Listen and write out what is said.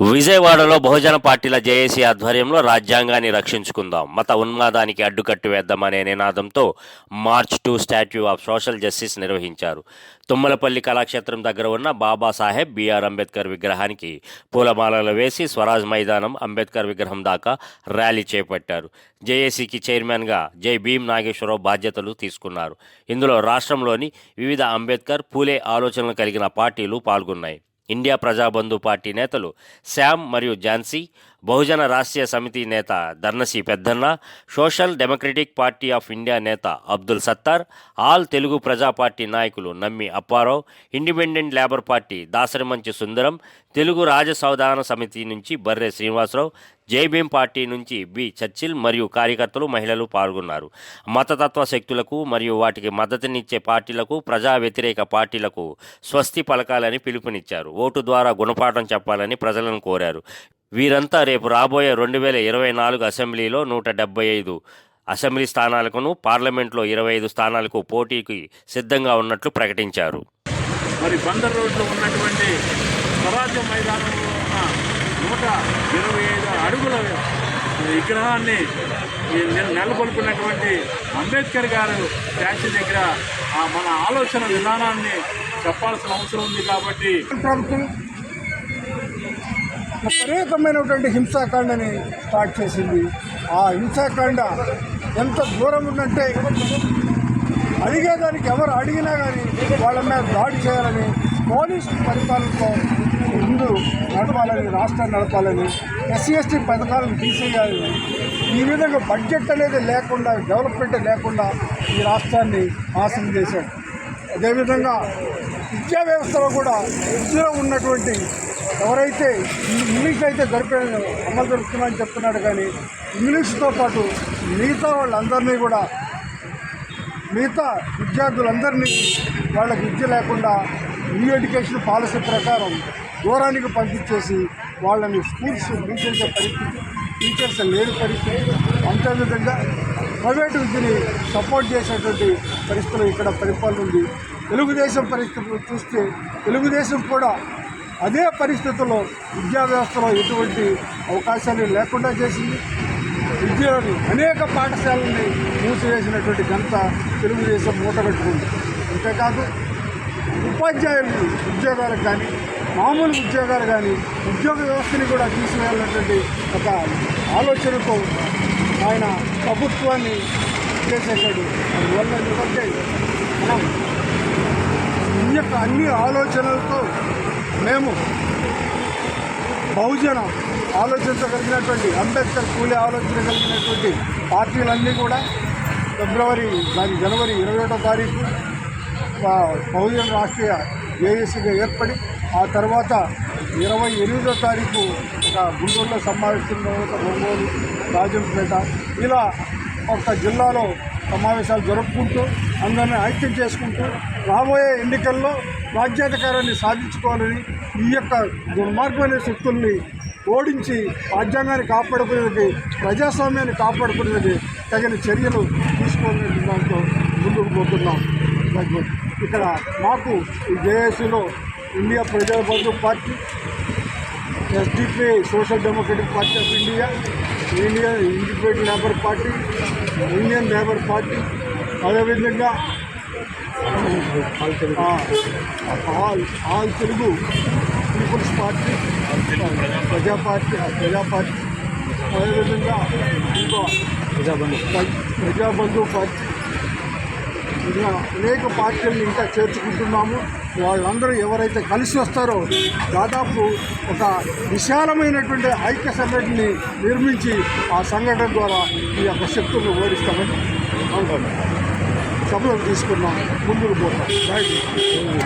విజయవాడలో బహుజన పార్టీల జేఏసీ ఆధ్వర్యంలో రాజ్యాంగాన్ని రక్షించుకుందాం మత ఉన్మాదానికి అడ్డుకట్టు వేద్దామనే నినాదంతో march to statue of social justice నిర్వహించారు. తుమ్మలపల్లి కళాక్షేత్రం దగ్గర ఉన్న బాబాసాహెబ్ బిఆర్ అంబేద్కర్ విగ్రహానికి పూలమాలలు వేసి స్వరాజ్ మైదానం అంబేద్కర్ విగ్రహం దాకా ర్యాలీ చేపట్టారు. జేఏసీకి చైర్మన్గా జై. భీమ్ నాగేశ్వరరావు బాధ్యతలు తీసుకున్నారు. ఇందులో రాష్ట్రంలోని వివిధ అంబేద్కర్ పూలే ఆలోచనలు కలిగిన పార్టీలు పాల్గొన్నాయి. ఇండియా ప్రజాబంధు పార్టీ నేతలు శామ్ మరియు ఝాన్సీ బహుజన రాష్ట్రీయ సమితి నేత ధర్నసి Peddanna social democratic party of India నేత అబ్దుల్ సత్తార్ ఆల్ తెలుగు ప్రజా పార్టీ నాయకులు Nammi Apparao independent labour party Dasarimanchi Sundaram Telugu రాజసౌధాన సమితి నుంచి బర్రె శ్రీనివాసరావు జైభీం పార్టీ నుంచి బి చర్చిల్ మరియు కార్యకర్తలు మహిళలు పాల్గొన్నారు. మతతత్వ శక్తులకు మరియు వాటికి మద్దతునిచ్చే పార్టీలకు ప్రజా వ్యతిరేక పార్టీలకు స్వస్తి పలకాలని పిలుపునిచ్చారు. ఓటు ద్వారా గుణపాఠం చెప్పాలని ప్రజలను కోరారు. వీరంతా రేపు రాబోయే రెండు వేల ఇరవై నాలుగు అసెంబ్లీలో నూట డెబ్బై ఐదు అసెంబ్లీ స్థానాలకును పార్లమెంట్లో ఇరవై ఐదు స్థానాలకు పోటీకి సిద్ధంగా ఉన్నట్లు ప్రకటించారు. మరి బందర్ రోడ్లో ఉన్నటువంటి స్వరాజ్య మైదానంలో ఉన్న నూట ఇరవై ఐదు అడుగుల విగ్రహాన్ని నెలకొల్పినటువంటి అంబేద్కర్ గారు స్టాచ్యూ దగ్గర ఆ మన ఆలోచన విధానాన్ని చెప్పాల్సిన అవసరం ఉంది కాబట్టి ప్రభుత్వం విపరీతమైనటువంటి హింసాకాండని స్టార్ట్ చేసింది. ఆ హింసాకాండ ఎంత దూరం ఉందంటే అడిగేదానికి ఎవరు అడిగినా కానీ వాళ్ళ మీద దాడి చేయాలని పోలీస్ పరిపాలనతో ముందు నడపాలని రాష్ట్రాన్ని నడపాలని ఎస్సీ ఎస్టీ పథకాలను తీసేయాలని ఈ విధంగా బడ్జెట్ అనేది లేకుండా డెవలప్మెంట్ లేకుండా ఈ రాష్ట్రాన్ని నాశనం చేశాడు అదేవిధంగా విద్యా వ్యవస్థలో కూడా విద్యలో ఉన్నటువంటి ఎవరైతే ఇంగ్లీష్ అయితే జరిపే అమలు జరుపుతున్నామని చెప్తున్నాడు కానీ ఇంగ్లీష్తో పాటు మిగతా వాళ్ళందరినీ కూడా మిగతా విద్యార్థులందరినీ వాళ్ళకి విద్య లేకుండా న్యూ ఎడ్యుకేషన్ పాలసీ ప్రకారం దూరానికి పంపించేసి వాళ్ళని స్కూల్స్ టీచర్స్ పరిస్థితి టీచర్స్ లేని పరిస్థితి అంతేవిధంగా ప్రైవేటు విద్యని సపోర్ట్ చేసేటువంటి పరిస్థితులు ఇక్కడ పరిపాలన ఉంది. తెలుగుదేశం పరిస్థితులు చూస్తే తెలుగుదేశం కూడా అదే పరిస్థితుల్లో విద్యా వ్యవస్థలో ఎటువంటి అవకాశాలు లేకుండా చేసింది. విద్యలోని అనేక పాఠశాలని మూసివేసినటువంటి ఘనత తెలుగుదేశం మూటగట్టుకుంది అంతేకాదు ఉపాధ్యాయులు ఉద్యోగాలకు కానీ మామూలు ఉద్యోగాలు కానీ ఉద్యోగ వ్యవస్థని కూడా తీసివేయాలన్నటువంటి ఒక ఆలోచనతో ఆయన ప్రభుత్వాన్ని చేసేసాడు అందువల్ల ఎందుకంటే మనం ఈ యొక్క అన్ని ఆలోచనలతో మేము బహుజన ఆలోచించగలిగినటువంటి అంబేద్కర్ కూలి ఆలోచన కలిగినటువంటి పార్టీలన్నీ కూడా ఫిబ్రవరి దాని జనవరి ఇరవై ఒకటో తారీఖు బహుజన రాష్ట్రీయ జేఏసీగా ఏర్పడి ఆ తర్వాత ఇరవై ఎనిమిదో తారీఖు ఒక గుంటూరులో సమావేశం తర్వాత ఒంగోలు రాజంపేట ఇలా ఒక జిల్లాలో సమావేశాలు జరుపుకుంటూ అందరినీ ఐక్యం చేసుకుంటూ రాబోయే ఎన్నికల్లో రాజ్యాధికారాన్ని సాధించుకోవాలని ఈ యొక్క దుర్మార్గమైన శక్తుల్ని ఓడించి రాజ్యాంగాన్ని కాపాడుకునేది ప్రజాస్వామ్యాన్ని కాపాడుకునేది తగిన చర్యలు తీసుకోవాలనే దాంతో ముందుకు పోతున్నాం. ఇక్కడ మాకు ఈ జేఏసీలో India Prajabandhu party SDP social democratic party of India Indian independent labour party Indian labour party అదేవిధంగా all all Telugu people's party Praja party Praja party అదేవిధంగా ఇంకో ప్రజాబంధు. ప్రజాబంధు పార్టీ అనేక పార్టీలను ఇంకా చేర్చుకుంటున్నాము. వాళ్ళందరూ ఎవరైతే కలిసి వస్తారో దాదాపు ఒక విశాలమైనటువంటి ఐక్య సంఘటనని నిర్మించి ఆ సంఘటన ద్వారా ఈ యొక్క శక్తులను ఓడిస్తామని అనుకుంటున్నాం. సభలో తీసుకున్నాం ముందుకు పోతాం. యూ